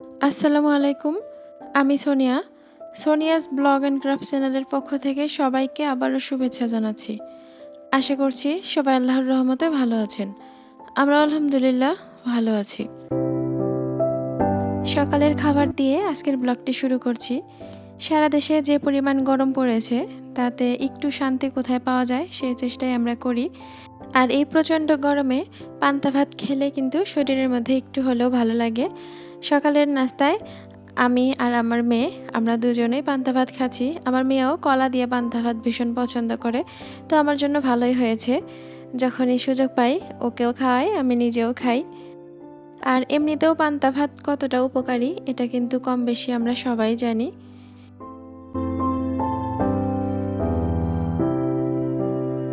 আসসালামু আলাইকুম, আমি Sonia. Sonia's blog and craft চ্যানেলের পক্ষ থেকে সবাইকে আবারও শুভেচ্ছা জানাচ্ছি। আশা করছি সবাই আল্লাহর রহমতে ভালো আছেন। আমরা আলহামদুলিল্লাহ ভালো আছি। সকালের খাবার দিয়ে আজকের ব্লগটি শুরু করছি। সারা দেশে যে পরিমাণ গরম পড়েছে, তাতে একটু শান্তি কোথায় পাওয়া যায় সেই চেষ্টাই আমরা করি। আর এই প্রচণ্ড গরমে পান্তা ভাত খেলে কিন্তু শরীরের মধ্যে একটু হলেও ভালো লাগে। সকালের নাস্তায় আমি আর আমার মেয়ে, আমরা দুজনেই পান্তা ভাত খাচ্ছি। আমার মেয়েও কলা দিয়ে পান্তা ভাত ভীষণ পছন্দ করে, তো আমার জন্য ভালোই হয়েছে। যখনই সুযোগ পাই, ওকেও খাওয়াই, আমি নিজেও খাই। আর এমনিতেও পান্তা ভাত কতটা উপকারী, এটা কিন্তু কম বেশি আমরা সবাই জানি।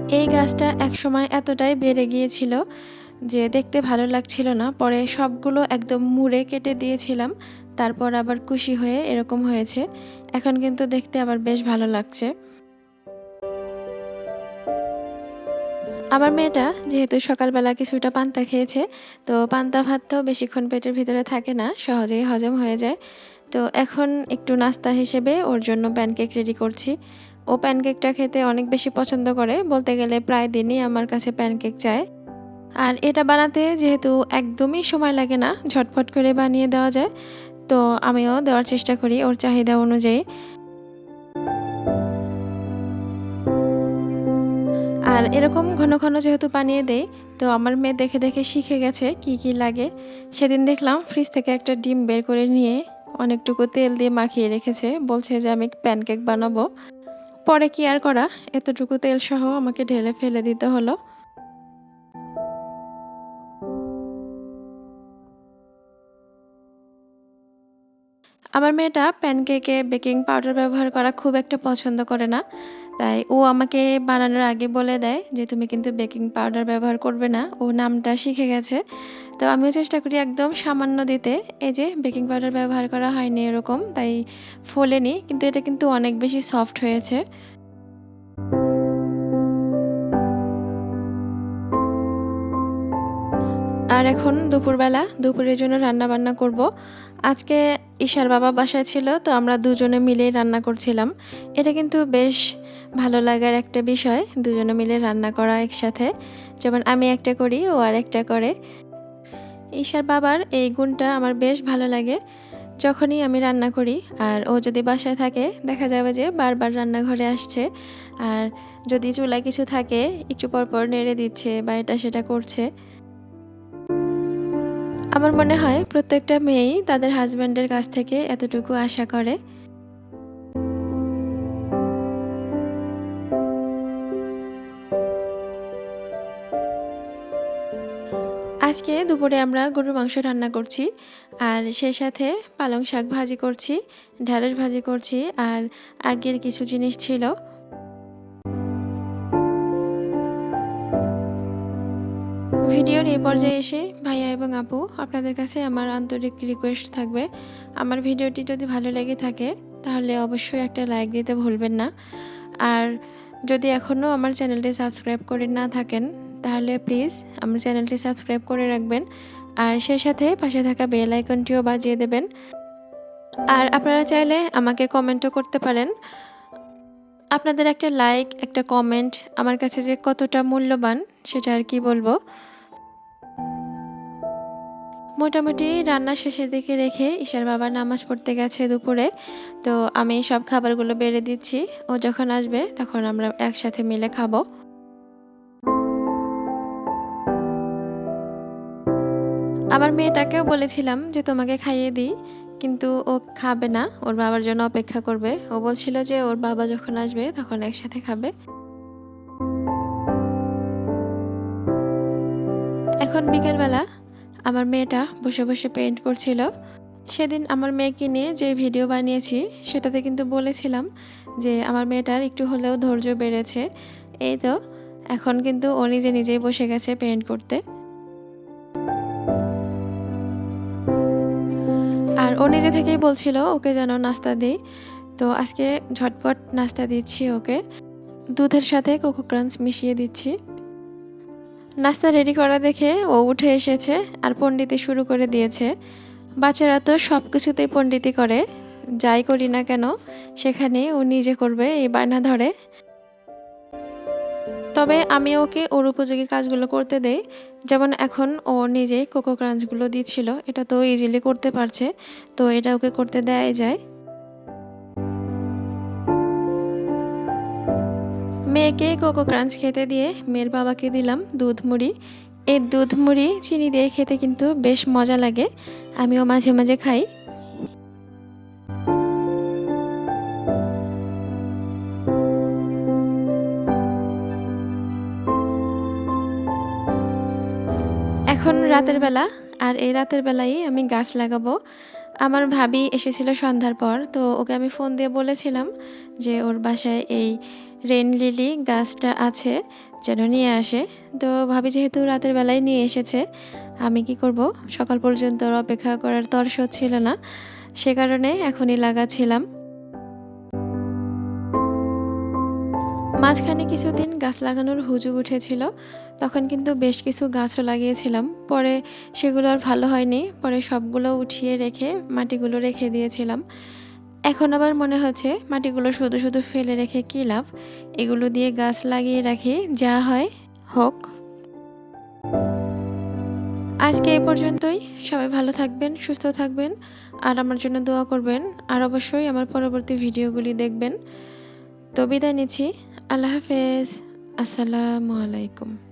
এই গাছটা একসময় এতটাই বেড়ে গিয়েছিল যে দেখতে ভালো লাগছিল না। পরে সবগুলো একদম মুড়ে কেটে দিয়েছিলাম। তারপর আবার খুশি হয়ে এরকম হয়েছে। এখন কিন্তু দেখতে আবার বেশ ভালো লাগছে। আমার মেয়েটা যেহেতু সকালবেলা কিছুটা পান্তা খেয়েছে, তো পান্তা ভাত তো বেশিক্ষণ পেটের ভিতরে থাকে না, সহজেই হজম হয়ে যায়। তো এখন একটু নাস্তা হিসেবে ওর জন্য প্যানকেক রেডি করছি। ও প্যানকেকটা খেতে অনেক বেশি পছন্দ করে। বলতে গেলে প্রায় দিনই আমার কাছে প্যানকেক চায়। আর এটা বানাতে যেহেতু একদমই সময় লাগে না ঝটফট করে বানিয়ে দেওয়া যায়, তো আমিও দেওয়ার চেষ্টা করি ওর চাহিদা অনুযায়ী। আর এরকম ঘন ঘন যেহেতু বানিয়ে দেই, তো আমার মেয়ে দেখে দেখে শিখে গেছে কি কি লাগে। সেদিন দেখলাম ফ্রিজ থেকে একটা ডিম বের করে নিয়ে অনেকটুকু তেল দিয়ে মাখিয়ে রেখেছে, বলছে যে আমি প্যানকেক বানাবো। পরে কি আর করা, এতটুকু তেল সহ আমাকে ঢেলে ফেলে দিতে হলো। আমার মেয়েটা প্যানকেকে বেকিং পাউডার ব্যবহার করা খুব একটা পছন্দ করে না। তাই ও আমাকে বানানোর আগে বলে দেয় যে, তুমি কিন্তু বেকিং পাউডার ব্যবহার করবে না। ও নামটা শিখে গেছে। তো আমিও চেষ্টা করি একদম সামান্য দিতে। এই যে বেকিং পাউডার ব্যবহার করা হয়নি এরকম, তাই ফোলেনি, কিন্তু এটা কিন্তু অনেক বেশি সফট হয়েছে। আর এখন দুপুরবেলা, দুপুরের জন্য রান্না বান্না করব। আজকে ঈশার বাবা বাসায় ছিল, তো আমরা দুজনে মিলেই রান্না করছিলাম। এটা কিন্তু বেশ ভালো লাগার একটা বিষয়, দুজনে মিলে রান্না করা একসাথে। যেমন আমি একটা করি, ও আর একটা করে। ঈশার বাবার এই গুণটা আমার বেশ ভালো লাগে। যখনই আমি রান্না করি, আর ও যদি বাসায় থাকে, দেখা যাবে যে বারবার রান্নাঘরে আসছে। আর যদি চুলায় কিছু থাকে, একটু পরপর নেড়ে দিচ্ছে বা এটা সেটা করছে। আমার মনে হয় প্রত্যেকটা মেয়েই তাদের হাজব্যান্ডের কাছ থেকে এতটুকু আশা করে। আজকে দুপুরে আমরা গরুর মাংস রান্না করছি, আর সেই সাথে পালং শাক ভাজি করছি ঢ্যাঁড়স ভাজি করছি, আর আগের কিছু জিনিস ছিল। ভিডিওর এই পর্যায়ে এসে ভাইয়া এবং আপু, আপনাদের কাছে আমার আন্তরিক রিকোয়েস্ট থাকবে। আমার ভিডিওটি যদি ভালো লেগে থাকে, তাহলে অবশ্যই একটা লাইক দিতে ভুলবেন না। আর যদি এখনও আমার চ্যানেলটি সাবস্ক্রাইব করে না থাকেন, তাহলে প্লিজ আমার চ্যানেলটি সাবস্ক্রাইব করে রাখবেন। আর সেই সাথে পাশে থাকা বেল আইকনটিও বাজিয়ে দেবেন। আর আপনারা চাইলে আমাকে কমেন্টও করতে পারেন। আপনাদের একটা লাইক একটা কমেন্ট আমার কাছে যে কতটা মূল্যবান, সেটা আর কি বলব? মোটামুটি রান্না শেষের দিকে রেখে ঈশার বাবা নামাজ পড়তে গেছে দুপুরে। তো আমি সব খাবারগুলো বেড়ে দিচ্ছি। ও যখন আসবে তখন আমরা একসাথে মিলে খাব। আমার মেয়েটাকেও বলেছিলাম যে, তোমাকে খাইয়ে দিই। কিন্তু ও খাবে না। ওর বাবার জন্য অপেক্ষা করবে। ও বলছিল যে, ওর বাবা যখন আসবে তখন একসাথে খাবে। এখন বিকেলবেলা আমার মেয়েটা বসে বসে পেন্ট করছিল। সেদিন আমার মেয়েকে নিয়ে যে ভিডিও বানিয়েছি, সেটাতে কিন্তু বলেছিলাম যে আমার মেয়েটার একটু হলেও ধৈর্য বেড়েছে। এই তো, এখন কিন্তু ও নিজে নিজেই বসে গেছে পেন্ট করতে। আর ও নিজে থেকেই বলছিল ওকে যেন নাস্তা দিই। তো আজকে ঝটপট নাস্তা দিচ্ছি ওকে। দুধের সাথে কোকো ক্রাঞ্চ মিশিয়ে দিচ্ছি। নাস্তা রেডি করা দেখে ও উঠে এসেছে আর পণ্ডিতে শুরু করে দিয়েছে। বাচ্চারা তো সব কিছুতেই পণ্ডিতি করে, যাই করি না কেন, সেখানে ও নিজে করবে এই বায়না ধরে। তবে আমি ওকে ওর উপযোগী কাজগুলো করতে দেই, যেমন এখন ও নিজেই কোকো ক্রাঞ্চগুলো দিচ্ছিল, এটা তো ইজিলি করতে পারছে, তো এটা ওকে করতে দেয়াই যায়। মেয়েকে কোকো ক্রাঞ্চ খেতে দিয়ে মেয়ের বাবাকে দিলাম দুধ মুড়ি। এই দুধ মুড়ি চিনি দিয়ে খেতে কিন্তু বেশ মজা লাগে। আমিও মাঝে মাঝে খাই। এখন রাতের বেলা, আর এই রাতের বেলায় আমি গাছ লাগাবো। আমার ভাবি এসেছিল সন্ধ্যার পর, তো ওকে আমি ফোন দিয়ে বলেছিলাম যে ওর বাসায় এই রেন লিলি গাছটা আছে যেন নিয়ে আসে। তো ভাবি যেহেতু রাতের বেলায় নিয়ে এসেছে, আমি কি করব? সকাল পর্যন্ত অপেক্ষা করার তর্স ছিল না, সে কারণে এখনই লাগাচ্ছিলাম। মাঝখানে কিছুদিন গাছ লাগানোর হুজুগ উঠেছিল, তখন কিন্তু বেশ কিছু গাছও লাগিয়েছিলাম। পরে সেগুলো আর ভালো হয়নি, পরে সবগুলো উঠিয়ে রেখে মাটিগুলো রেখে দিয়েছিলাম। এখন আবার মনে হচ্ছে মাটিগুলো শুধু শুধু ফেলে রেখে কী লাভ? এগুলো দিয়ে গাছ লাগিয়ে রাখি, যা হয়, হোক। আজকে এই পর্যন্তই। সবাই ভালো থাকবেন, সুস্থ থাকবেন, আর আমার জন্য দোয়া করবেন, আর অবশ্যই আমার পরবর্তী ভিডিওগুলি দেখবেন। তো বিদায় নিচ্ছি। আল্লাহ হাফেজ। আসসালামু আলাইকুম।